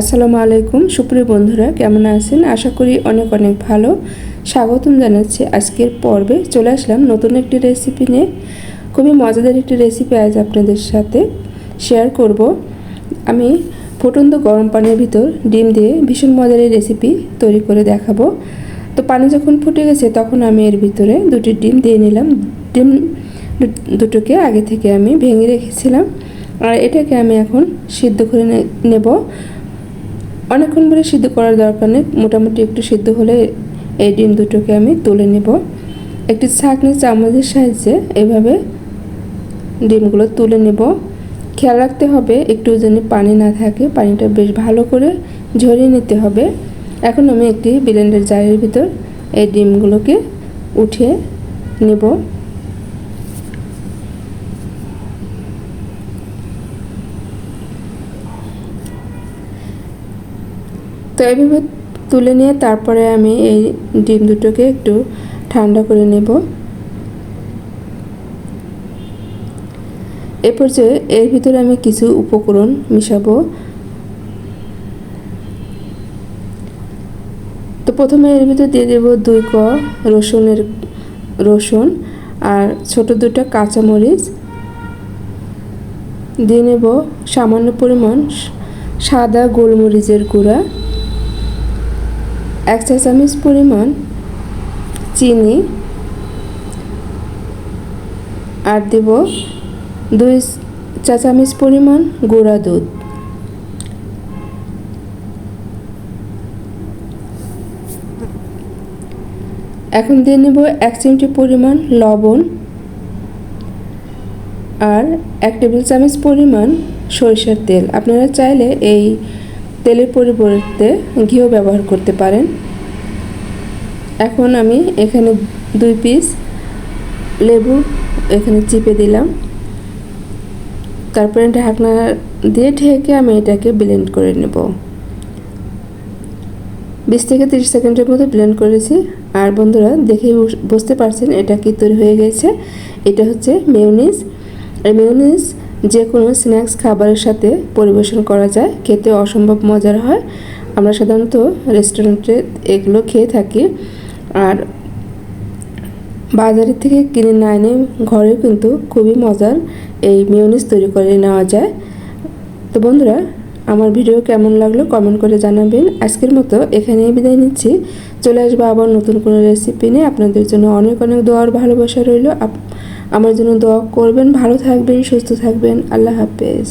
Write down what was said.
আসসালামু আলাইকুম। সুপ্রিয় বন্ধুরা, কেমন আছেন? আশা করি অনেক অনেক ভালো। স্বাগতম জানাচ্ছি আজকের পর্বে। চলে আসলাম নতুন একটি রেসিপি নিয়ে। খুবই মজাদার একটি রেসিপি আজ আপনাদের সাথে শেয়ার করব। আমি ফুটন্ত গরম পানির ভিতর ডিম দিয়ে ভীষণ মজার রেসিপি তৈরি করে দেখাবো। তো পানি যখন ফুটে গেছে, তখন আমি এর ভিতরে দুটি ডিম দিয়ে নিলাম। ডিম দুটোকে আগে থেকে আমি ভেঙে রেখেছিলাম। আর এটাকে আমি এখন সিদ্ধ করে নেব। অনেকক্ষণ ধরে সিদ্ধ করার দরকার নেই। মোটামুটি একটু সিদ্ধ হলে এই ডিম দুটোকে আমি তুলে নেব। একটি ছাঁকনি চামচের সাহায্যে এভাবে ডিমগুলো তুলে নেব। খেয়াল রাখতে হবে একটু যেন পানি না থাকে। পানিটা বেশ ভালো করে ঝরিয়ে নিতে হবে। এখন আমি একটি ব্লেন্ডার জারের ভিতর এই ডিমগুলোকে উঠিয়ে নেব। তো এভাবে তুলে নিয়ে তারপরে আমি এই ডিম দুটোকে একটু ঠান্ডা করে নেব। এ পর্যায়ে এর ভিতরে আমি কিছু উপকরণ মিশাবো। তো প্রথমে এর ভিতর দিয়ে দেব দুই ক রসুনের রসুন আর ছোট দুটো কাঁচামরিচ। দিয়ে নেব সামান্য পরিমাণ সাদা গোলমরিচের গুঁড়া। এক চা চামচ পরিমাণ চিনি আর দেব দুই চা চামচ পরিমাণ গুঁড়া দুধ। এখন দিয়ে নেব এক চিমটি পরিমাণ লবণ আর এক টেবিল চামচ পরিমাণ সরিষার তেল। আপনারা চাইলে এই তেলের পরিবর্তে ঘিও ব্যবহার করতে পারেন। এখন আমি এখানে দুই পিস লেবু এখানে চিপে দিলাম। তারপরে ঢাকনা দিয়ে ঢেকে আমি এটাকে ব্লেন্ড করে নেব। বিশ থেকে তিরিশ সেকেন্ডের মতো ব্লেন্ড করেছি। আর বন্ধুরা, দেখেই বুঝতে পারছেন এটা কি তৈরি হয়ে গেছে। এটা হচ্ছে মেয়নিজ। এই মেয়নিজ যে কোনো স্ন্যাক্স খাবারের সাথে পরিবেশন করা যায়, খেতে অসম্ভব মজার হয়। আমরা সাধারণত রেস্টুরেন্টে এগুলো খেয়ে থাকি। আর বাজারের থেকে কিনে না এনে ঘরেও কিন্তু খুবই মজার এই মেয়নিজ তৈরি করে নেওয়া যায়। তো বন্ধুরা, আমার ভিডিও কেমন লাগল কমেন্ট করে জানাবেন। আজকের মতো এখানেই বিদায় নিচ্ছি। চলে আসব আবার নতুন কোনো রেসিপি নিয়ে। আপনাদের জন্য অনেক অনেক দোয়ার ভালোবাসা রইল। আমার জন্য দোয়া করবেন ভালো থাকবেন সুস্থ থাকবেন। আল্লাহ হাফেজ।